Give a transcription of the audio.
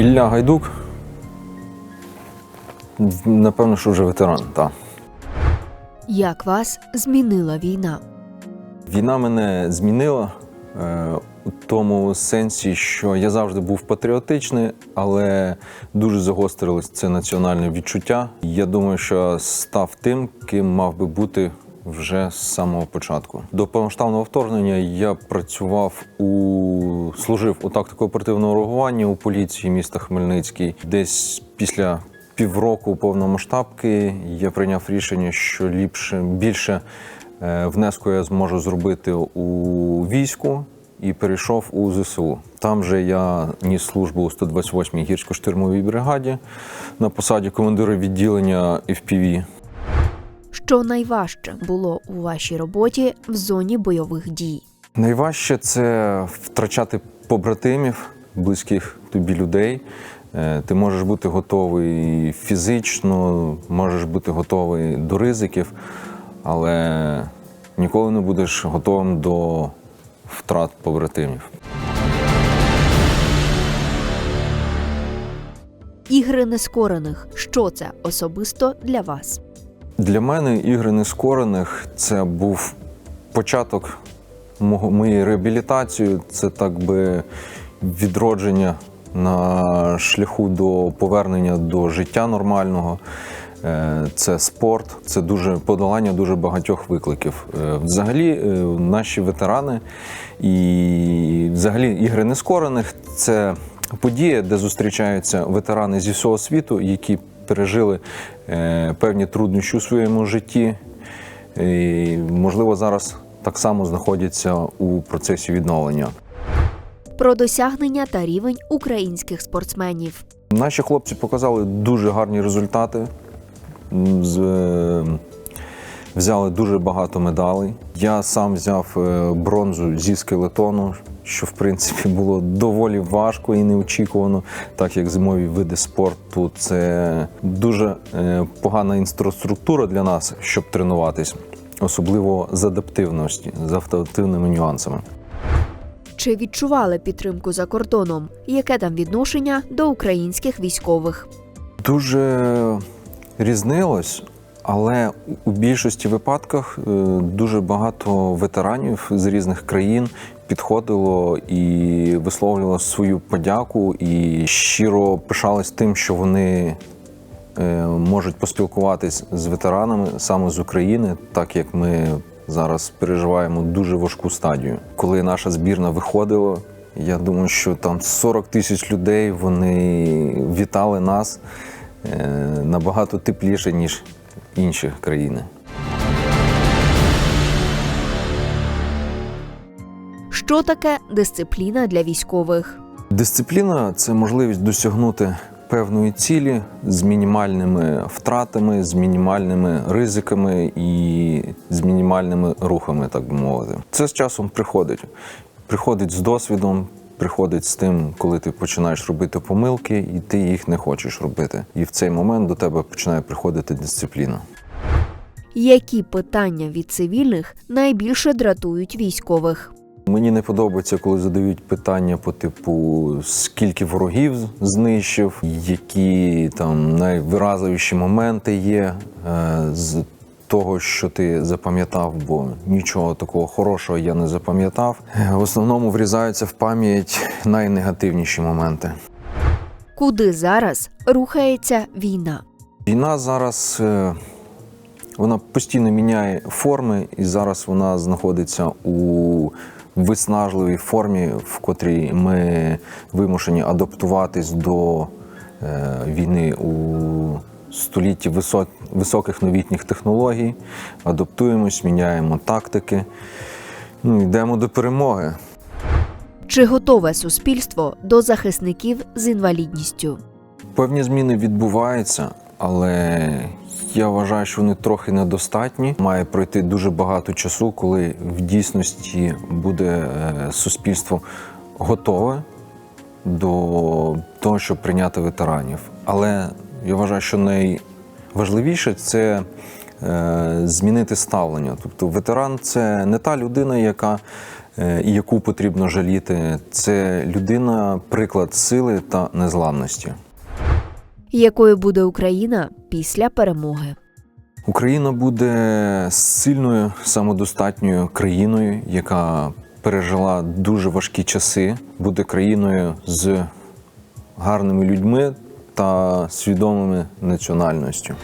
Ілля Гайдук. Напевно, що вже ветеран, так. Як вас змінила війна? Війна мене змінила е, у тому сенсі, що я завжди був патріотичний, але дуже загострилось це національне відчуття. Я думаю, що став тим, ким мав би бути вже з самого початку. До повномасштабного вторгнення я працював у служив у тактико-оперативного реагування у поліції міста Хмельницький. Десь після півроку повномасштабки я прийняв рішення, що ліпше більше е, внеску я зможу зробити у війську і перейшов у ЗСУ. Там же я ніс службу у 128-й гірсько-штурмовій бригаді на посаді командира відділення FPV. Що найважче було у вашій роботі в зоні бойових дій? Найважче це втрачати побратимів, близьких тобі людей. Е, Ти можеш бути готовий фізично, можеш бути готовий до ризиків, але ніколи не будеш готовим до втрат побратимів. Ігри нескорених. Що це особисто для вас? Для мене ігри нескорених це був початок моєї реабілітації. Це так би відродження на шляху до повернення до життя нормального. Е, Це спорт, це дуже подолання дуже багатьох викликів. Е, Взагалі, е, наші ветерани і взагалі ігри нескорених це подія, де зустрічаються ветерани зі всього світу, які пережили е, певні труднощі у своєму житті. І, можливо, зараз так само знаходяться у процесі відновлення. Про досягнення та рівень українських спортсменів. Наші хлопці показали дуже гарні результати. З- е, Взяли дуже багато медалей. Я сам взяв е, бронзу зі скелетону, що в принципі було доволі важко і неочікувано, так як зимові види спорту це дуже е, погана інфраструктура для нас, щоб тренуватись, особливо з адаптивності, з адаптивними нюансами. Чи відчували підтримку за кордоном? Яке там відношення до українських військових? Дуже різнилось, але у більшості випадках е, дуже багато ветеранів з різних країн підходило і висловлювало свою подяку і щиро пишались тим, що вони е, можуть поспілкуватись з ветеранами саме з України, так як ми зараз переживаємо дуже важку стадію. Коли наша збірна виходила, я думаю, що там 40 тисяч людей вони вітали нас е, набагато тепліше, ніж інші країни. Що таке дисципліна для військових? Дисципліна це можливість досягнути певної цілі з мінімальними втратами, з мінімальними ризиками і з мінімальними рухами, так би мовити. Це з часом приходить. Приходить з досвідом, приходить з тим, коли ти починаєш робити помилки, і ти їх не хочеш робити. І в цей момент до тебе починає приходити дисципліна. Які питання від цивільних найбільше дратують військових? Мені не подобається, коли задають питання по типу скільки ворогів знищив, які там найвиразливіші моменти є е, з того, що ти запам'ятав, бо нічого такого хорошого я не запам'ятав. В основному врізаються в пам'ять найнегативніші моменти. Куди зараз рухається війна? Війна зараз е, вона постійно міняє форми, і зараз вона знаходиться у виснажливій формі, в котрій ми вимушені адаптуватись до е, війни у столітті висок, високих новітніх технологій, адаптуємось, міняємо тактики, ну, йдемо до перемоги. Чи готове суспільство до захисників з інвалідністю? Певні зміни відбуваються, але я вважаю, що вони трохи недостатні. Має пройти дуже багато часу, коли в дійсності буде е, суспільство готове до того, щоб прийняти ветеранів. Але я вважаю, що найважливіше це е, змінити ставлення. Тобто, ветеран це не та людина, яка е, і яку потрібно жаліти. Це людина, приклад сили та незламності. Якою буде Україна після перемоги? Україна буде сильною самодостатньою країною, яка пережила дуже важкі часи, буде країною з гарними людьми та свідомими національністю.